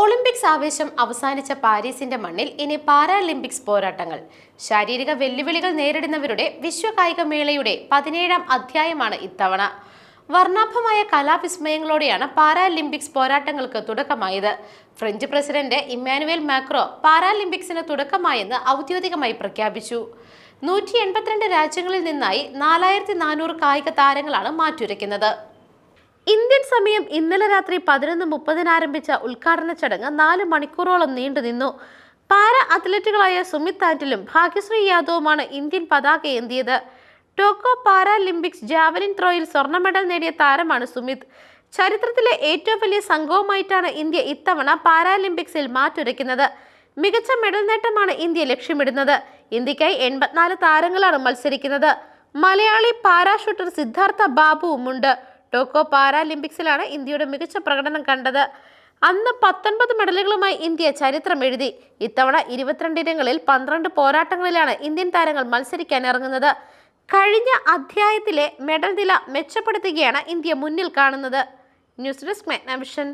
Olympics ആവേശം അവസാനിച്ച പാരീസിന്റെ മണ്ണിൽ ഇനി പാരാലിമ്പിക്സ് പോരാട്ടങ്ങൾ. ശാരീരിക വെല്ലുവിളികൾ നേരിടുന്നവരുടെ വിശ്വകായിക മേളയുടെ പതിനേഴാം അധ്യായമാണ് ഇത്തവണ. വർണാഭമായ കലാവിസ്മയങ്ങളോടെയാണ് പാരാലിമ്പിക്സ് പോരാട്ടങ്ങൾക്ക് തുടക്കമായത്. ഫ്രഞ്ച് പ്രസിഡന്റ് ഇമ്മാനുവേൽ മാക്രോ പാരാലിമ്പിക്സിന് തുടക്കമായെന്ന് ഔദ്യോഗികമായി പ്രഖ്യാപിച്ചു. നൂറ്റി എൺപത്തിരണ്ട് രാജ്യങ്ങളിൽ നിന്നായി നാലായിരത്തി നാനൂറ് കായിക താരങ്ങളാണ് മാറ്റുരയ്ക്കുന്നത്. ഇന്ത്യൻ സമയം ഇന്നലെ രാത്രി പതിനൊന്ന് മുപ്പതിന് ആരംഭിച്ച ഉദ്ഘാടന ചടങ്ങ് നാല് മണിക്കൂറോളം നീണ്ടുനിന്നു പാര അത്ലറ്റുകളായ സുമിത് ആന്റിലും ഭാഗ്യശ്രീ യാദവുമാണ് ഇന്ത്യൻ പതാക ഏന്തിയത്. ടോക്കോ പാരാലിമ്പിക്സ് ജാവലിൻ ത്രോയിൽ സ്വർണ മെഡൽ നേടിയ താരമാണ് സുമിത്. ചരിത്രത്തിലെ ഏറ്റവും വലിയ സംഘവുമായിട്ടാണ് ഇന്ത്യ ഇത്തവണ പാരാലിമ്പിക്സിൽ മാറ്റുരയ്ക്കുന്നത്. മികച്ച മെഡൽ നേട്ടമാണ് ഇന്ത്യ ലക്ഷ്യമിടുന്നത്. ഇന്ത്യക്കായി എൺപത്തിനാല് താരങ്ങളാണ് മത്സരിക്കുന്നത്. മലയാളി പാരാഷൂട്ടർ സിദ്ധാർത്ഥ ബാബുവുമുണ്ട്. ടോക്കോ പാരാലിമ്പിക്സിലാണ് ഇന്ത്യയുടെ മികച്ച പ്രകടനം കണ്ടത്. അന്ന് പത്തൊൻപത് മെഡലുകളുമായി ഇന്ത്യ ചരിത്രം എഴുതി. ഇത്തവണ ഇരുപത്തിരണ്ട് ഇനങ്ങളിൽ പന്ത്രണ്ട് പോരാട്ടങ്ങളിലാണ് ഇന്ത്യൻ താരങ്ങൾ മത്സരിക്കാൻ ഇറങ്ങുന്നത്. കഴിഞ്ഞ അധ്യായത്തിലെ മെഡൽ നില മെച്ചപ്പെടുത്തുകയാണ് ഇന്ത്യ മുന്നിൽ കാണുന്നത്. News desk മെഗ്നാവിഷൻ.